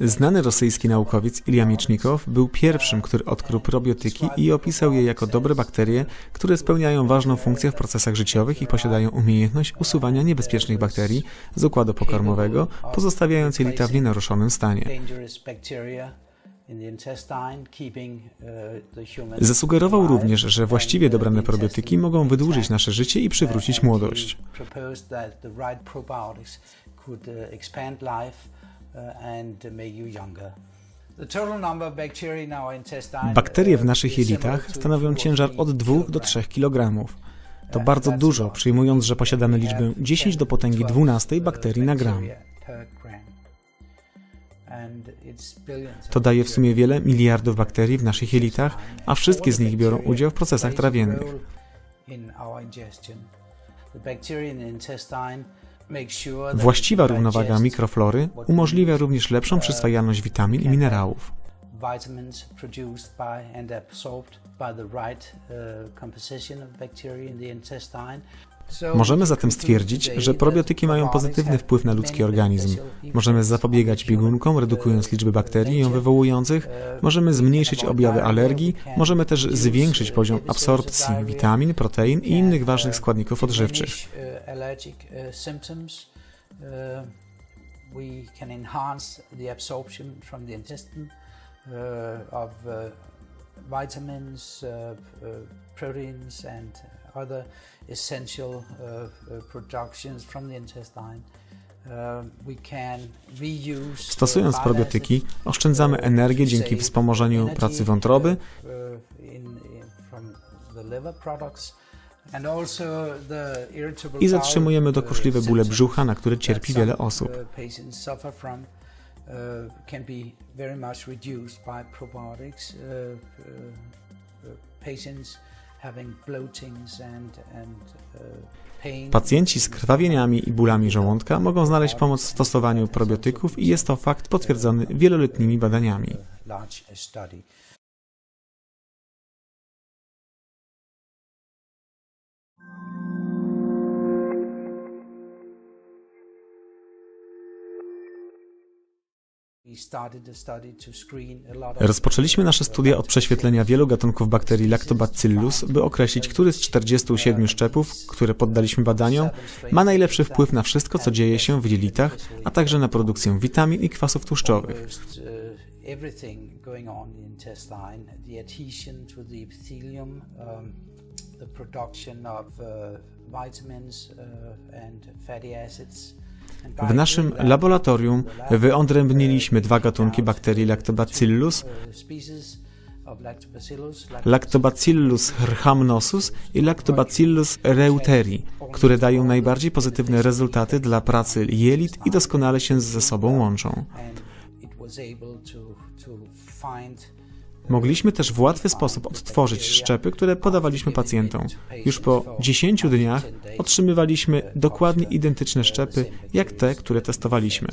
Znany rosyjski naukowiec Ilja Miecznikow był pierwszym, który odkrył probiotyki i opisał je jako dobre bakterie, które spełniają ważną funkcję w procesach życiowych i posiadają umiejętność usuwania niebezpiecznych bakterii z układu pokarmowego, pozostawiając jelita w nienaruszonym stanie. Zasugerował również, że właściwie dobrane probiotyki mogą wydłużyć nasze życie i przywrócić młodość. Bakterie w naszych jelitach stanowią ciężar od 2 do 3 kg. To bardzo dużo, przyjmując, że posiadamy liczbę 10 do potęgi 12 bakterii na gram. To daje w sumie wiele miliardów bakterii w naszych jelitach, a wszystkie z nich biorą udział w procesach trawiennych. Właściwa równowaga mikroflory umożliwia również lepszą przyswajalność witamin i minerałów. Możemy zatem stwierdzić, że probiotyki mają pozytywny wpływ na ludzki organizm. Możemy zapobiegać biegunkom, redukując liczbę bakterii ją wywołujących, możemy zmniejszyć objawy alergii, możemy też zwiększyć poziom absorpcji witamin, protein i innych ważnych składników odżywczych. symptoms. Uh, we can enhance uh, proteins, and other essential uh, uh, productions from the intestine. The Stosując probiotyki, oszczędzamy energię dzięki wspomożeniu pracy wątroby, uh, i zatrzymujemy dokuczliwe bóle brzucha, na które cierpi wiele osób. uh, uh. Pacjenci z krwawieniami i bólami żołądka mogą znaleźć pomoc w stosowaniu probiotyków i jest to fakt potwierdzony wieloletnimi badaniami. Rozpoczęliśmy nasze studia od prześwietlenia wielu gatunków bakterii Lactobacillus, by określić, który z 47 szczepów, które poddaliśmy badaniom, ma najlepszy wpływ na wszystko, co dzieje się w jelitach, a także na produkcję witamin i kwasów tłuszczowych. uh, everything going on in the intestine, the adhesion to the epithelium, um, the production of uh, vitamins uh, and fatty acids. W naszym laboratorium wyodrębniliśmy dwa gatunki bakterii lactobacillus, Lactobacillus rhamnosus i Lactobacillus reuteri, które dają najbardziej pozytywne rezultaty dla pracy jelit i doskonale się ze sobą łączą. Mogliśmy też w łatwy sposób odtworzyć szczepy, które podawaliśmy pacjentom. Już po 10 dniach otrzymywaliśmy dokładnie identyczne szczepy, jak te, które testowaliśmy.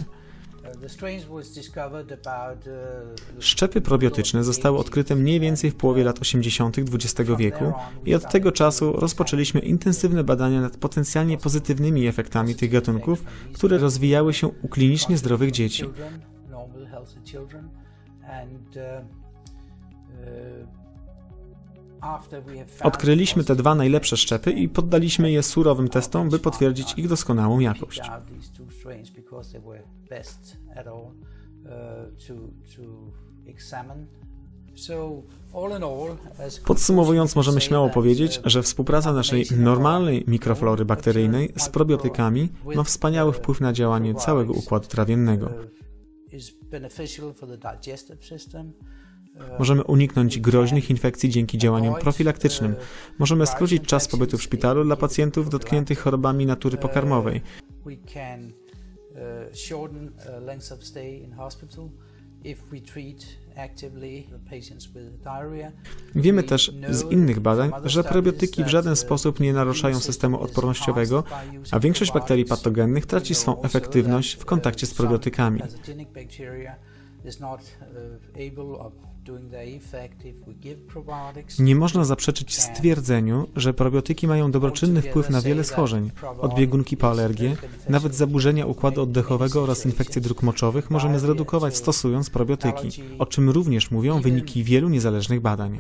Szczepy probiotyczne zostały odkryte mniej więcej w połowie lat 80. XX wieku i od tego czasu rozpoczęliśmy intensywne badania nad potencjalnie pozytywnymi efektami tych gatunków, które rozwijały się u klinicznie zdrowych dzieci. Odkryliśmy te dwa najlepsze szczepy i poddaliśmy je surowym testom, by potwierdzić ich doskonałą jakość. uh, Podsumowując, możemy śmiało powiedzieć, uh, że współpraca naszej normalnej mikroflory bakteryjnej z probiotykanami ma wspaniały wpływ na działanie całego układu trawiennego. Uh. Możemy uniknąć groźnych infekcji dzięki działaniom profilaktycznym. Możemy skrócić czas pobytu w szpitalu dla pacjentów dotkniętych chorobami natury pokarmowej. Uh, uh. Wiemy też z innych badań, że probiotyki w żaden sposób nie naruszają systemu odpornościowego, a większość bakterii patogennych traci swą efektywność w kontakcie z probiotykami. Uh. Nie można zaprzeczyć stwierdzeniu, że probiotyki mają dobroczynny wpływ na wiele schorzeń, od biegunki po alergię, nawet zaburzenia układu oddechowego oraz infekcje dróg moczowych możemy zredukować stosując probiotyki, o czym również mówią wyniki wielu niezależnych badań.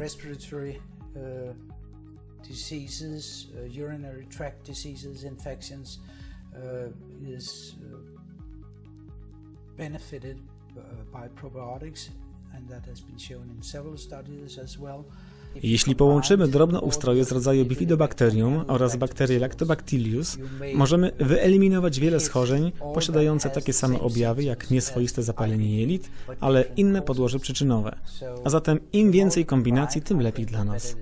uh, diseases, uh, urinary tract diseases, infections is benefited by probiotics, Jeśli połączymy combine drobnoustroje z rodzaju Bifidobacterium oraz bakterię Lactobacillus, możemy wyeliminować wiele schorzeń posiadające takie same objawy jak nieswoiste zapalenie jelit, ale inne podłoże przyczynowe. A zatem im więcej kombinacji, tym lepiej dla nas.